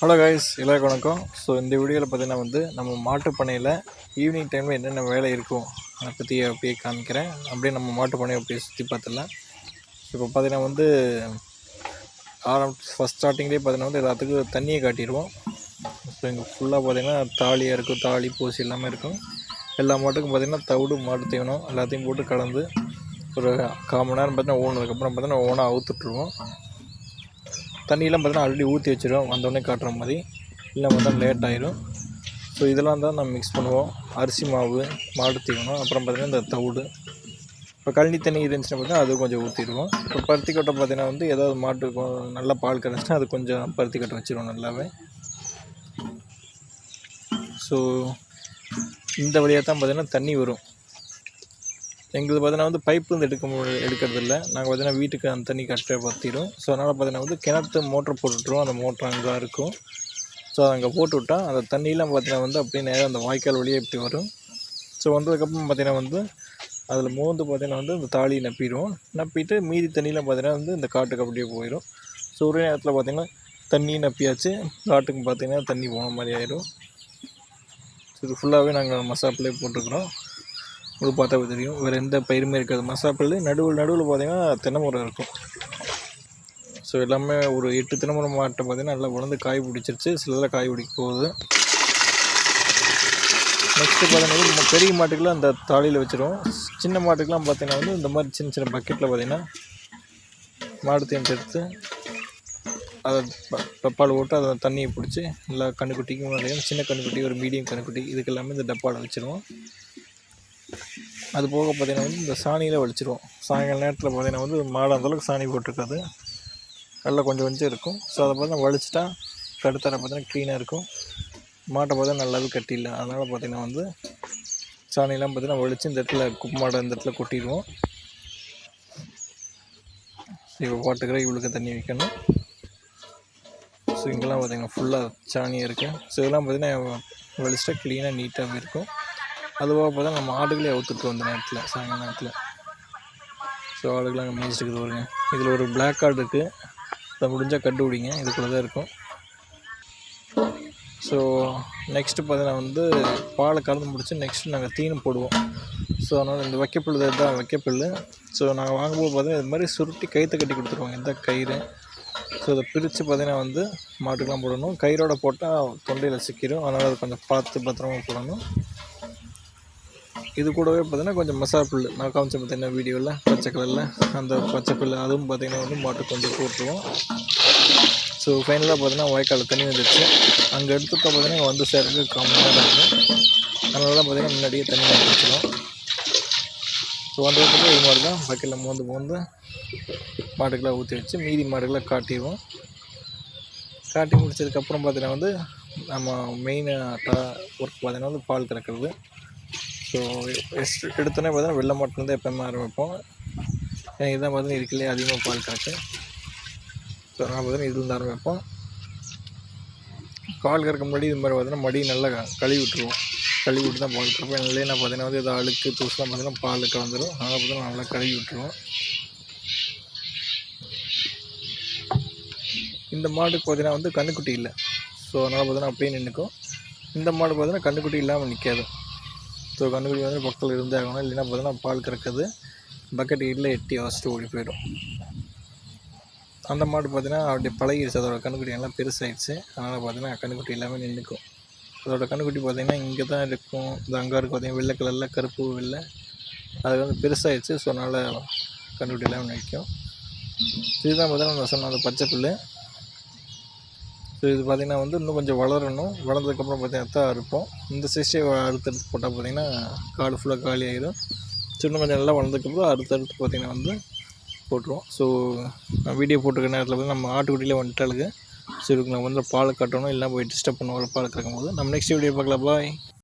Hello guys எல்லாருக்கும் வணக்கம். So இந்த வீடியோவில் பார்த்தீங்கன்னா வந்து நம்ம மாட்டு பண்ணையில் ஈவினிங் டைமில் என்னென்ன வேலை இருக்கும் அதை பற்றி அப்படியே காமிக்கிறேன். அப்படியே நம்ம மாட்டு பண்ணையை அப்படியே சுற்றி பார்த்துடலாம் இப்போ பார்த்தீங்கன்னா வந்து ஆரம் ஃபஸ்ட் ஸ்டார்டிங்லேயே பார்த்தீங்கன்னா வந்து எல்லாத்துக்கும் தண்ணியை காட்டிடுவோம். ஸோ இங்கே ஃபுல்லாக பார்த்தீங்கன்னா தாலியாக இருக்கும். தாலி பூசி எல்லாமே இருக்கும். எல்லா மாட்டுக்கும் பார்த்திங்கன்னா தவிடு மாட்டு தீவனம் எல்லாத்தையும் போட்டு கலந்து ஒரு கால் மணி நேரம் பார்த்தீங்கன்னா ஓனதுக்கப்புறம் பார்த்தீங்கன்னா ஓனாக அவுத்துட்ருவோம் தண்ணியெலாம் பார்த்தீங்கன்னா ஆல்ரெடி ஊற்றி வச்சிடும் வந்தோடனே காட்டுற மாதிரி. இல்லை பார்த்தா லேட் ஆகிடும் ஸோ இதெல்லாம் தான் நம்ம மிக்ஸ் பண்ணுவோம். அரிசி மாவு மாடு தீவனம் அப்புறம் பார்த்திங்கன்னா இந்த தவிடு. இப்போ கழனி தண்ணி இருந்துச்சுன்னா பார்த்தீங்கன்னா அது கொஞ்சம் ஊற்றிடுவோம் இப்போ பருத்தி கொட்டை பார்த்தீங்கன்னா வந்து ஏதாவது மாட்டுக்கு நல்லா பால் கிடச்சுன்னா அது கொஞ்சம் பருத்தி கொட்டை வச்சிருவோம் நல்லாவே. ஸோ இந்த வழியாக தான் பார்த்திங்கன்னா தண்ணி வரும். எங்களுக்கு பார்த்தீங்கன்னா வந்து பைப் வந்து எடுக்க மு எடுக்கிறது இல்லை நாங்கள் பார்த்தீங்கன்னா வீட்டுக்கு அந்த தண்ணி கரெக்டாக பற்றிடும் ஸோ அதனால் பார்த்தீங்கன்னா வந்து கிணத்து மோட்ரு போட்டுவிட்ருவோம் அந்த மோட்ரு அங்கே இருக்கும். ஸோ அங்கே போட்டு விட்டால் அந்த தண்ணியெலாம் பார்த்தீங்கன்னா வந்து அப்படியே நேராக அந்த வாய்க்கால் வழியே இப்படி வரும். ஸோ வந்ததுக்கப்புறம் பார்த்தீங்கன்னா வந்து அதில் மோந்து பார்த்தீங்கன்னா வந்து இந்த தாலி நப்பிடுவோம். நப்பிட்டு மீதி தண்ணியெலாம் பார்த்தீங்கன்னா வந்து இந்த காட்டுக்கு அப்படியே போயிடும் ஸோ ஒரே நேரத்தில் பார்த்தீங்கன்னா தண்ணி நப்பியாச்சு. காட்டுக்கு பார்த்தீங்கன்னா தண்ணி போன மாதிரி ஆயிடும் ஸோ இது ஃபுல்லாகவே நாங்கள் மசாப்பிலே போட்டுருக்குறோம். உங்களுக்கு பார்த்தாவே தெரியும். வேறு எந்த பயிருமே இருக்காது. மசாப்பில் நடுவில் நடுவில் பார்த்தீங்கன்னா தென்னைமரம் இருக்கும். ஸோ எல்லாமே ஒரு எட்டு தென்னை மரம் மாட்டை பார்த்தீங்கன்னா நல்லா வளர்ந்து காய் பிடிச்சிருச்சு. சிலதெல்லாம் காய் பிடிக்க போகுது. நெக்ஸ்ட்டு பார்த்தீங்கன்னா பெரிய மாட்டுக்கெலாம் அந்த தாலியில் வச்சுருவோம். சின்ன மாட்டுக்கெலாம் பார்த்தீங்கன்னா வந்து இந்த மாதிரி சின்ன சின்ன பக்கெட்டில் பார்த்தீங்கன்னா மாடு தேர்ந்து எடுத்து அதை டப்பாவில் போட்டு அதை தண்ணியை பிடிச்சி எல்லா கண்ணுக்குட்டிக்கும் சின்ன கண்ணுக்குட்டி ஒரு மீடியம் கண்ணுக்குட்டி இதுக்கு எல்லாமே இந்த டப்பாவில் வச்சுருவோம். அது போக பார்த்தீங்கன்னா வந்து இந்த சாணியில் வலிச்சிருவோம் சாயங்கால நேரத்தில் பார்த்திங்கன்னா வந்து மாடு அந்தளவுக்கு சாணி போட்டிருக்காது. நல்லா கொஞ்சம் கொஞ்சம் இருக்கும். ஸோ அதை பார்த்தா வலிச்சிட்டா கடுத்தரை பார்த்தீங்கன்னா க்ளீனாக இருக்கும். மாட்டை பார்த்தா நல்லாவே கட்டிடல அதனால் பார்த்திங்கன்னா வந்து சாணியெல்லாம் பார்த்திங்கன்னா வலிச்சு இந்த இடத்துல குப்பை மாடை இந்த இடத்துல கொட்டிடுவோம். இப்போ போட்டுக்கிற இவளுக்கு தண்ணி வைக்கணும். ஸோ இங்கெல்லாம் பார்த்திங்கன்னா ஃபுல்லாக சாணியாக இருக்குது ஸோ இதெல்லாம் பார்த்திங்கன்னா வலிச்சிட்டா க்ளீனாக நீட்டாகவே இருக்கும். அதுவாக பார்த்தா நம்ம ஆடுகளே அவுத்துட்டு வந்த நேரத்தில் சாயங்கால நேரத்தில். ஸோ ஆடுகளாம் அங்கே மேய்ச்சிட்டு வருங்க இதில் ஒரு பிளாக் கார்டு இருக்குது அதை முடிஞ்சால் கண்டுபிடிங்க. இதுக்குள்ளே தான் இருக்கும். ஸோ நெக்ஸ்ட்டு பார்த்தீங்கன்னா வந்து பாலை கலந்து முடிச்சு நெக்ஸ்ட்டு நாங்கள் தீனி போடுவோம். ஸோ அதனால் இந்த வைக்கப்புல் தான் வைக்கப்புல் ஸோ நாங்கள் வாங்கும்போது பார்த்தீங்கன்னா இது மாதிரி சுருட்டி கயிற்று கட்டி கொடுத்துருவாங்க. இந்த கயிறு. ஸோ அதை பிரித்து பார்த்தீங்கன்னா வந்து மாட்டுக்கெலாம் போடணும். கயிறோட போட்டால் தொண்டையில் சிக்கிடும் அதனால் அது கொஞ்சம் பார்த்து பத்திரமா போடணும். இது கூடவே பார்த்தீங்கன்னா கொஞ்சம் மசா புல் நான் காமிச்சேன் பார்த்தீங்கன்னா வீடியோவில் பச்சை கலரில். அந்த பச்சை புல் அதுவும் பார்த்தீங்கன்னா வந்து மாட்டுக்கு கொஞ்சம் போட்டுருவோம். ஸோ ஃபைனலாக பார்த்தீங்கன்னா வாய்க்கால் தண்ணி வந்துடுச்சு அங்கே எடுத்துக்க பார்த்தீங்கன்னா வந்து சேர்க்கு காமனாக இருக்கும் அதனால தான் பார்த்தீங்கன்னா முன்னாடியே தண்ணி வந்துச்சிடும் ஸோ வந்ததுக்கு இது மாதிரி தான் பக்கெட்டில் மோந்து மோந்து மாட்டுக்கெல்லாம் ஊற்றி வச்சு மீதி மாடுகளை காட்டிடுவோம். காட்டி முடிச்சதுக்கப்புறம் பார்த்தீங்கன்னா வந்து நம்ம மெயினாக ஒர்க் பார்த்தீங்கன்னா வந்து பால் கறக்கிறது. ஸோ எஸ்ட் எடுத்தோன்னே பார்த்தீங்கன்னா வெள்ளை மாட்டிலேருந்து எப்போயுமே ஆரம்பிப்போம். ஏன்னா இதுதான் பார்த்தீங்கன்னா இருக்கலையே அதிகமாக பால் கறக்கு ஸோ நான் பார்த்தீங்கன்னா இதுலேருந்து ஆரம்பிப்போம். பால் கறக்க முன்னாடி இது மாதிரி பார்த்தீங்கன்னா மடி நல்லா கழுவி விட்டுருவோம். கழுவி விட்டு தான் பால் கறப்போம். இல்லை நான் பார்த்தீங்கன்னா வந்து எதாவது அழுக்கு தூசுலாம் பார்த்தீங்கன்னா பால் கலந்துடும் அதனால் பார்த்தீங்கன்னா நல்லா கழுவி விட்டுருவோம். இந்த மாடுக்கு பார்த்தீங்கன்னா வந்து கண்ணுக்குட்டி இல்லை. ஸோ அதனால் பார்த்தீங்கன்னா அப்படியே நின்றுக்கும் இந்த மாடு பார்த்தீங்கன்னா கண்ணுக்குட்டி இல்லாமல் நிற்காது ஸோ கண்டுபிடி வந்து பக்கத்தில் இருந்தே ஆகணும். இல்லைன்னா பார்த்தீங்கன்னா பால் கறக்குது. பக்கெட் இல்லை எட்டி வச்சுட்டு ஓடி போயிடும். அந்த மாடு பார்த்தீங்கன்னா அப்படியே பழகிடுச்சு. அதோட கண்ணுக்குட்டி எல்லாம் பெருசாகிடுச்சு அதனால் பார்த்தீங்கன்னா கண்ணுக்குட்டி எல்லாமே நின்றுக்கும். அதோட கண்ணுக்குட்டி பார்த்தீங்கன்னா இங்கே தான் இருக்கும். இந்த அங்கே இருக்கும் பார்த்தீங்கன்னா வெள்ளை கலரில் கருப்பு வெள்ளை. அது வந்து பெருசாகிடுச்சு ஸோ அதனால் கண்ணுக்குட்டி எல்லாமே நிற்கும். இதுதான் பார்த்தீங்கன்னா நான் சொன்ன அந்த பச்சை புல் ஸோ இது பார்த்திங்கன்னா வந்து இன்னும் கொஞ்சம் வளரணும். வளர்ந்ததுக்கப்புறம் பார்த்திங்கன்னா தான் அறுப்போம். இந்த சிஸ்டே அறுத்தடுத்து போட்டால் பார்த்திங்கன்னா காடு ஃபுல்லாக காலி ஆகிடும் ஸோ இன்னும் கொஞ்சம் நல்லா வளர்ந்ததுக்கப்புறம் அடுத்தடுத்து பார்த்திங்கன்னா வந்து போட்டுருவோம். ஸோ நான் வீடியோ போட்டுருக்க நேரத்தில் வந்து நம்ம ஆட்டுக்குட்டியில் வந்துட்டாளுக்கு ஸோ இதுக்கு நம்ம வந்து பால் கட்டணும். இல்லைனா போய் டிஸ்டர்ப் பண்ணுவோம் பால் கறக்கும் போது நம்ம நெக்ஸ்ட் வீடியோ பார்க்கலாம். பாய்